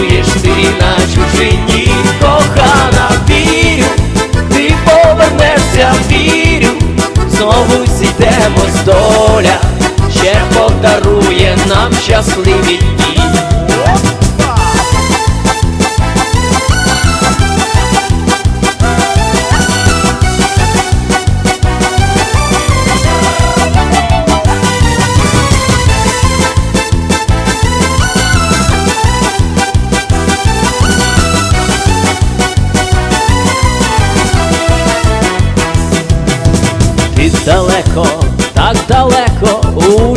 сумуєш ти на чужині, кохана, вірю, ти повернешся, вірю, знову зійдемось доля, ще подарує нам щасливі